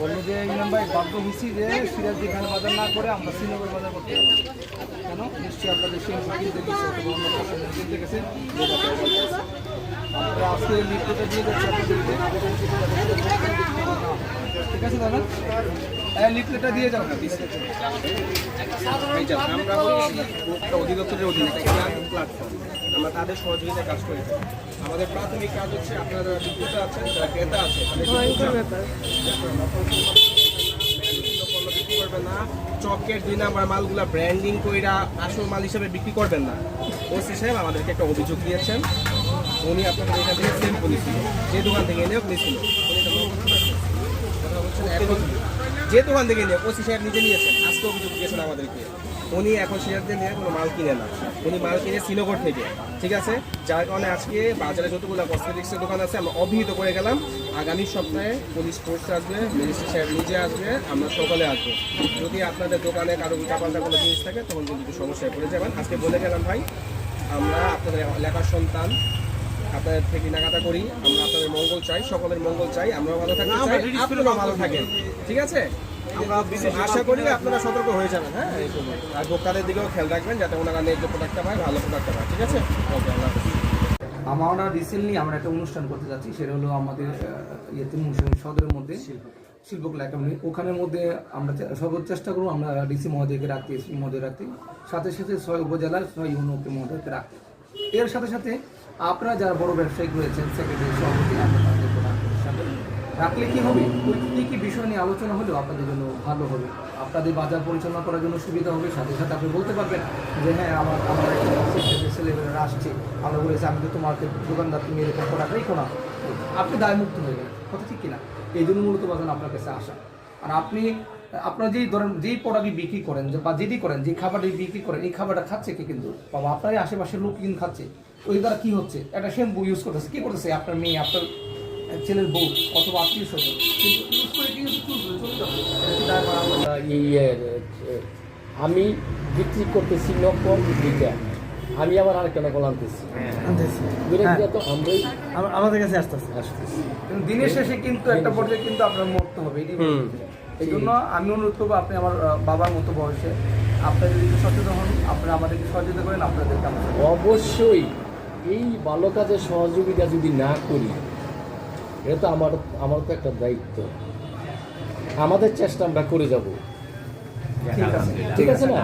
বলল যে ইমরান ভাই, বাধ্য হয়েছি যে সিরাজ যেখানে বাজার না করে আমরা শ্রীনগর বাজার করতে পারব কেন? নিশ্চয়ই আপনাদের সেই কিনতে গেছে। আমরা আজকে লিফটটা দিয়ে যাচ্ছি ঠিক আছে দাদা? লিফলেটটা দিয়ে যাও না আমরা হচ্ছি ভোক্তা অধিদপ্তরের অধীনে প্ল্যাটফর্ম আমরা তাদের সহযোগিতায় কাজ করি। আমাদের প্রাথমিক কাজ হচ্ছে আপনারা যারা বিক্রেতা আছেন যারা ক্রেতা আছে বিক্রি করবেন না। চকের দুই নাম্বার মালগুলা ব্র্যান্ডিং কইরা আসল মাল হিসেবে বিক্রি করবেন না। ওসি সাহেব আমাদেরকে একটা অভিযোগ দিয়েছেন। উনি আপনাদের এখান থেকে সেম নিছিল যে দোকান থেকে। কথা বলছেন এখন? যে দোকান থেকে নিয়ে ওসি সাহেব নিজে নিয়েছেন। আজকে অভিযোগ দিয়েছেন আমাদেরকে। উনি এখন সিরাজদের নিয়ে কোনো মাল কিনে না। উনি মাল কিনে শ্রীনগর থেকে। ঠিক আছে? যার কারণে আজকে বাজারে যতগুলো কসমেটিক্সের দোকান আছে, আমরা অভিহিত করে গেলাম। আগামী সপ্তাহে পুলিশ ফোর্স আসবে মিনিস্টার সাহেব নিজে আসবে, আমরা সকালে আসব। যদি আপনাদের দোকানে কারও উল্টাপাল্টা কোনো জিনিস থাকে, তখন কিন্তু সমস্যায় পড়ে যাবেন। আজকে বলে গেলাম ভাই, আমরা আপনাদের লেখার সন্তান। আপনাদের থেকে কেনাকাটা করি। আমরা আপনাদের মঙ্গল চাই সকলের মঙ্গল চাই। আমরাও ভালো থাকতে চাই আপনারাও ভালো থাকেন। ঠিক আছে? আমরা আশা করি আপনারা সতর্ক হয়ে যাবেন হ্যাঁ? আর ভোক্তাদের দিকেও খেয়াল রাখবেন যাতে ওনারা ন্যায্য প্রোডাক্টটা পায় ভালো প্রোডাক্টটা পায়। ঠিক আছে? ওকে আল্লাহ। আমরা রিসেন্টলি আমরা একটা অনুষ্ঠান করতে যাচ্ছি সেটা হলো আমাদের ইয়েতে মুন্সিগঞ্জ সদরের মধ্যে শিল্পকলা একাডেমি। ওখানের মধ্যে আমরা সর্বোচ্চ চেষ্টা করব আমরা ডিসি মহোদয়কে রাখতে এসপি মহোদয় রাখতে। সাথে সাথে ছয় উপজেলার ছয় ইউনোকে মহোদয়কে রাখতে। এর সাথে সাথে আপনারা যারা বড় ব্যবসায়িক রয়েছেন সেক্রেটারি সভাপতি রাখলে কি হবে? ওই কী বিষয় নিয়ে আলোচনা হলেও আপনাদের জন্য ভালো হবে। আপনাদের বাজার পরিচালনা করার জন্য সুবিধা হবে। সাথে সাথে আপনি বলতে পারবেন যে হ্যাঁ আমার আমার ছেলেমেয়েরা আসছে। আমরা বলেছি, আমি তো তোমাকে দোকানদার, তুমি এরকম করা রেখো না। আপনি দায়মুক্ত হয়ে গেলেন। কথা ঠিক কিনা? এই জন্য মূলত বাজান আপনার কাছে আসা। আর আপনি আপনার যেই ধরেন যেই প্রোডাক্টই বিক্রি করেন বা যেটি করেন যে খাবারটি বিক্রি করেন এই খাবারটা খাচ্ছে কি কিন্তু? বাবা আপনারই আশেপাশের লোক কিন্তু খাচ্ছে। ওই দ্বারা কি হচ্ছে? একটা শ্যাম্পু ইউজ করতেছে। কি করতেছে? আপনার মেয়ে আপনার ছেলের বউ অথবা আত্মীয় স্বজন। আমি বিক্রি করতেছি নকল দুইটা। আমি আবার আরেকটা নকল আনতেছি। আমরাই আমাদের কাছে আসতে আসতে আসতেছি দিনের শেষে কিন্তু একটা পর্যায়ে কিন্তু আপনার মরতে হবে। এটি এই জন্য আমি অনুরোধ করব আপনি আমার বাবার মতো বয়সে আপনারা যদি সচেতন হন আপনারা আমাদেরকে সহযোগিতা করেন আপনাদের আমরা অবশ্যই এই ভালো কাজে সহযোগিতা যদি না করি এটা তো আমার আমার তো একটা দায়িত্ব। আমাদের চেষ্টা আমরা করে যাব। ঠিক আছে। না?